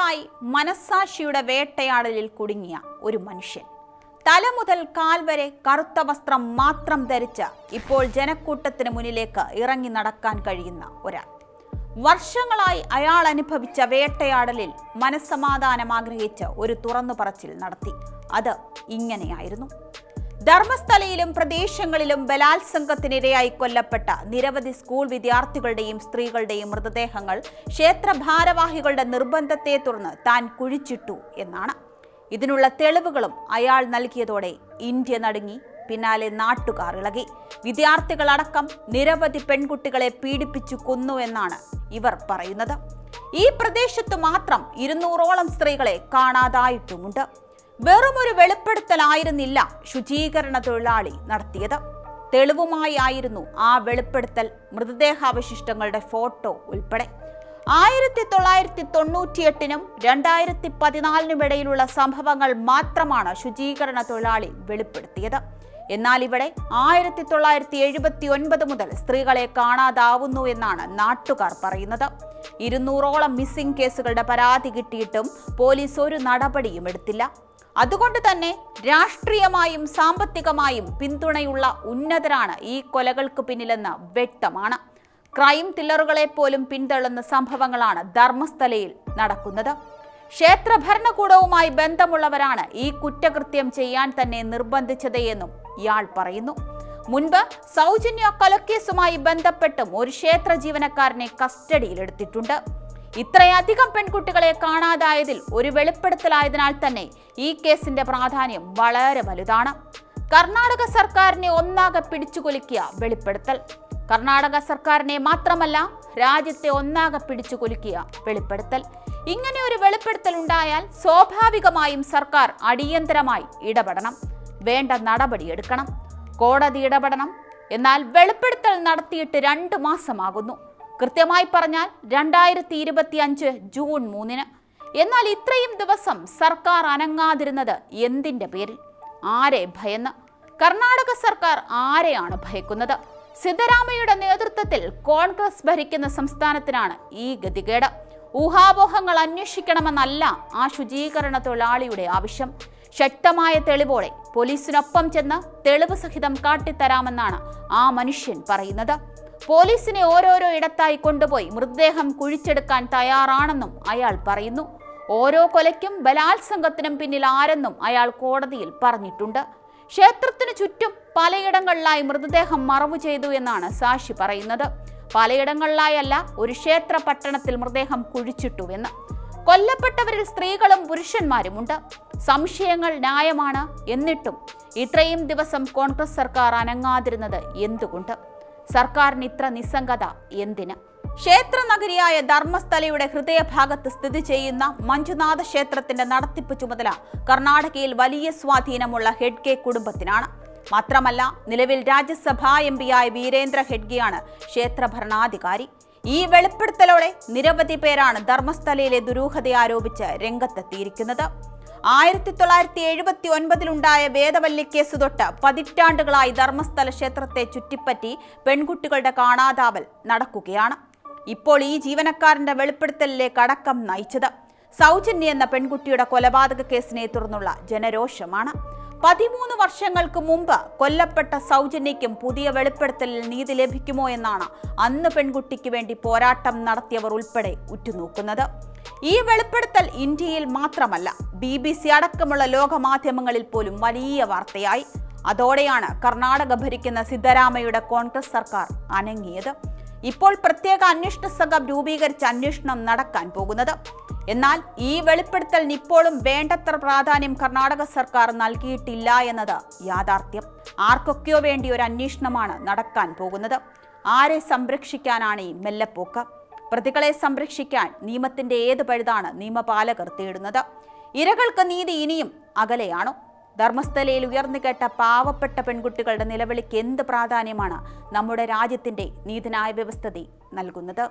വർഷങ്ങളായി മനസ്സാക്ഷിയുടെ വേട്ടയാടലിൽ കുടുങ്ങിയ ഒരു മനുഷ്യൻ. തല മുതൽ കാൽ വരെ കറുത്ത വസ്ത്രം മാത്രം ധരിച്ച ഇപ്പോൾ ജനക്കൂട്ടത്തിന് മുന്നിലേക്ക് ഇറങ്ങി നടക്കാൻ കഴിയുന്ന ഒരാൾ. വർഷങ്ങളായി അയാൾ അനുഭവിച്ച വേട്ടയാടലിൽ മനസ്സമാധാനം ആഗ്രഹിച്ച് ഒരു തുറന്നു പറച്ചിൽ നടത്തി. അത് ഇങ്ങനെയായിരുന്നു. ധർമ്മസ്ഥലയിലും പ്രദേശങ്ങളിലും ബലാത്സംഗത്തിനിരയായി കൊല്ലപ്പെട്ട നിരവധി സ്കൂൾ വിദ്യാർത്ഥികളുടെയും സ്ത്രീകളുടെയും മൃതദേഹങ്ങൾ ക്ഷേത്ര ഭാരവാഹികളുടെ നിർബന്ധത്തെ തുടർന്ന് താൻ കുഴിച്ചിട്ടു എന്നാണ്. ഇതിനുള്ള തെളിവുകളും അയാൾ നൽകിയതോടെ ഇന്ത്യ നടുങ്ങി. പിന്നാലെ നാട്ടുകാർ ഇളകി. വിദ്യാർത്ഥികളടക്കം നിരവധി പെൺകുട്ടികളെ പീഡിപ്പിച്ചു കൊന്നു എന്നാണ് ഇവർ പറയുന്നത്. ഈ പ്രദേശത്തു മാത്രം ഇരുന്നൂറോളം സ്ത്രീകളെ കാണാതായിട്ടുമുണ്ട്. വെറുമൊരു വെളിപ്പെടുത്തലായിരുന്നില്ല ശുചീകരണ തൊഴിലാളി നടത്തിയത്. തെളിവുമായി ആയിരുന്നു ആ വെളിപ്പെടുത്തൽ മൃതദേഹാവശിഷ്ടങ്ങളുടെ ഫോട്ടോ ഉൾപ്പെടെ. ആയിരത്തി തൊള്ളായിരത്തി തൊണ്ണൂറ്റിയെട്ടിനും രണ്ടായിരത്തി പതിനാലിനും ഇടയിലുള്ള സംഭവങ്ങൾ മാത്രമാണ് ശുചീകരണ തൊഴിലാളി വെളിപ്പെടുത്തിയത്. എന്നാൽ ഇവിടെ ആയിരത്തി തൊള്ളായിരത്തി എഴുപത്തി ഒൻപത് മുതൽ സ്ത്രീകളെ കാണാതാവുന്നു എന്നാണ് നാട്ടുകാർ പറയുന്നത്. ഇരുന്നൂറോളം മിസ്സിംഗ് കേസുകളുടെ പരാതി കിട്ടിയിട്ടും പോലീസ് ഒരു നടപടിയും എടുത്തില്ല. അതുകൊണ്ട് തന്നെ രാഷ്ട്രീയമായും സാമ്പത്തികമായും പിന്തുണയുള്ള ഉന്നതരാണ് ഈ കൊലകൾക്ക് പിന്നിലെന്ന് വ്യക്തമാണ്. ക്രൈം തില്ലറുകളെ പോലും പിന്തള്ളുന്ന സംഭവങ്ങളാണ് ധർമ്മസ്ഥലയിൽ നടക്കുന്നത്. ക്ഷേത്ര ഭരണകൂടവുമായി ബന്ധമുള്ളവരാണ് ഈ കുറ്റകൃത്യം ചെയ്യാൻ തന്നെ നിർബന്ധിച്ചത് എന്നും ഇയാൾ പറയുന്നു. മുൻപ് സൗജന്യ കൊലക്കേസുമായി ബന്ധപ്പെട്ടും ഒരു ക്ഷേത്ര ജീവനക്കാരനെ കസ്റ്റഡിയിലെടുത്തിട്ടുണ്ട്. ഇത്രയധികം പെൺകുട്ടികളെ കാണാതായതിൽ ഒരു വെളിപ്പെടുത്തലായതിനാൽ തന്നെ ഈ കേസിന്റെ പ്രാധാന്യം വളരെ വലുതാണ്. കർണാടക സർക്കാരിനെ ഒന്നാകെ പിടിച്ചുകൊലുക്കിയ വെളിപ്പെടുത്തൽ. കർണാടക സർക്കാരിനെ മാത്രമല്ല രാജ്യത്തെ ഒന്നാകെ പിടിച്ചുകൊലുക്കിയ വെളിപ്പെടുത്തൽ. ഇങ്ങനെ ഒരു വെളിപ്പെടുത്തൽ ഉണ്ടായാൽ സ്വാഭാവികമായും സർക്കാർ അടിയന്തരമായി ഇടപെടണം വേണ്ട നടപടിയെടുക്കണം. കോടതി ഇടപെടണം. എന്നാൽ വെളിപ്പെടുത്തൽ നടത്തിയിട്ട് രണ്ട് മാസമാകുന്നു. കൃത്യമായി പറഞ്ഞാൽ രണ്ടായിരത്തി ഇരുപത്തി അഞ്ച് ജൂൺ മൂന്നിന്. എന്നാൽ ഇത്രയും ദിവസം സർക്കാർ അനങ്ങാതിരുന്നത് എന്തിന്റെ പേരിൽ? ആരെ ഭയന്ന്? കർണാടക സർക്കാർ ആരെയാണ് ഭയക്കുന്നത്? സിദ്ധരാമയ്യയുടെ നേതൃത്വത്തിൽ കോൺഗ്രസ് ഭരിക്കുന്ന സംസ്ഥാനത്തിനാണ് ഈ ഗതികേട്. ഊഹാപോഹങ്ങൾ അന്വേഷിക്കണമെന്നല്ല ആ ശുചീകരണ തൊഴിലാളിയുടെ ആവശ്യം. ശക്തമായ തെളിവോടെ പോലീസിനൊപ്പം ചെന്ന് തെളിവ് സഹിതം കാട്ടിത്തരാമെന്നാണ് ആ മനുഷ്യൻ പറയുന്നത്. പോലീസിനെ ഓരോരോ ഇടത്തായി കൊണ്ടുപോയി മൃതദേഹം കുഴിച്ചെടുക്കാൻ തയ്യാറാണെന്നും അയാൾ പറയുന്നു. ഓരോ കൊലയ്ക്കും ബലാത്സംഗത്തിനും പിന്നിൽ ആരെന്നും അയാൾ കോടതിയിൽ പറഞ്ഞിട്ടുണ്ട്. ക്ഷേത്രത്തിനു ചുറ്റും പലയിടങ്ങളിലായി മൃതദേഹം മറവു ചെയ്തു എന്നാണ് സാക്ഷി പറയുന്നത്. പലയിടങ്ങളിലായല്ല ഒരു ക്ഷേത്ര പട്ടണത്തിൽ മൃതദേഹം കുഴിച്ചിട്ടുവെന്ന്. കൊല്ലപ്പെട്ടവരിൽ സ്ത്രീകളും പുരുഷന്മാരുമുണ്ട്. സംശയങ്ങൾ ന്യായമാണ്. എന്നിട്ടും ഇത്രയും ദിവസം കോൺഗ്രസ് സർക്കാർ അനങ്ങാതിരുന്നത് എന്തുകൊണ്ട്? സർക്കാരിന് ഇത്ര നിസ്സംഗത എന്തിന്? ക്ഷേത്ര നഗരിയായ ധർമ്മസ്ഥലയുടെ ഹൃദയഭാഗത്ത് സ്ഥിതി ചെയ്യുന്ന മഞ്ജുനാഥ ക്ഷേത്രത്തിന്റെ നടത്തിപ്പ് ചുമതല കർണാടകയിൽ വലിയ സ്വാധീനമുള്ള ഹെഡ്ഗെ കുടുംബത്തിനാണ്. മാത്രമല്ല നിലവിൽ രാജ്യസഭാ എം പിയായ വീരേന്ദ്ര ഹെഡ്ഗെയാണ് ക്ഷേത്ര ഭരണാധികാരി ഈ വെളിപ്പെടുത്തലോടെ നിരവധി പേരാണ് ധർമ്മസ്ഥലയിലെ ദുരൂഹത ആരോപിച്ച് രംഗത്തെത്തിയിരിക്കുന്നത്. ആയിരത്തി തൊള്ളായിരത്തി എഴുപത്തി ഒൻപതിലുണ്ടായ വേദവല്ലി കേസ് തൊട്ട് പതിറ്റാണ്ടുകളായി ധർമ്മസ്ഥല ക്ഷേത്രത്തെ ചുറ്റിപ്പറ്റി പെൺകുട്ടികളുടെ കാണാതാവൽ നടക്കുകയാണ്. ഇപ്പോൾ ഈ ജീവനക്കാരന്റെ വെളിപ്പെടുത്തലിലേക്ക് അടക്കം നയിച്ചത്. സൗജന്യ എന്ന പെൺകുട്ടിയുടെ കൊലപാതക കേസിനെ തുടർന്നുള്ള ജനരോഷമാണ്. പതിമൂന്ന് വർഷങ്ങൾക്ക് മുമ്പ് കൊല്ലപ്പെട്ട സൗജന്യയ്ക്കും പുതിയ വെളിപ്പെടുത്തലിൽ നീതി ലഭിക്കുമോ എന്നാണ് അന്ന് പെൺകുട്ടിക്ക് വേണ്ടി പോരാട്ടം നടത്തിയവർ ഉൾപ്പെടെ ഉറ്റുനോക്കുന്നത്. ഈ വെളിപ്പെടുത്തൽ ഇന്ത്യയിൽ മാത്രമല്ല ബി ബി സി അടക്കമുള്ള ലോകമാധ്യമങ്ങളിൽ പോലും വലിയ വാർത്തയായി. അതോടെയാണ് കർണാടക ഭരിക്കുന്ന സിദ്ധരാമയുടെ കോൺഗ്രസ് സർക്കാർ അനങ്ങിയത്. ഇപ്പോൾ പ്രത്യേക അന്വേഷണ സംഘം രൂപീകരിച്ച് അന്വേഷണം നടക്കാൻ പോകുന്നത്. എന്നാൽ ഈ വെളിപ്പെടുത്തലിന് ഇപ്പോഴും വേണ്ടത്ര പ്രാധാന്യം കർണാടക സർക്കാർ നൽകിയിട്ടില്ല എന്നത് യാഥാർത്ഥ്യം. ആർക്കൊക്കെയോ വേണ്ടി ഒരു അന്വേഷണമാണ് നടക്കാൻ പോകുന്നത്. ആരെ സംരക്ഷിക്കാനാണ് ഈ മെല്ലപ്പോക്ക്? പ്രതികളെ സംരക്ഷിക്കാൻ നിയമത്തിന്റെ ഏത് പഴുതാണ് നിയമപാലകർ തേടുന്നത്? ഇരകൾക്ക് നീതി ഇനിയും അകലെയാണോ? ധർമ്മസ്ഥലയിൽ ഉയർന്നു കേട്ട പാവപ്പെട്ട പെൺകുട്ടികളുടെ നിലവിളിക്ക് എന്ത് പ്രാധാന്യമാണ് നമ്മുടെ രാജ്യത്തിന്റെ നീതിന്യായ വ്യവസ്ഥതി നൽകുന്നത്?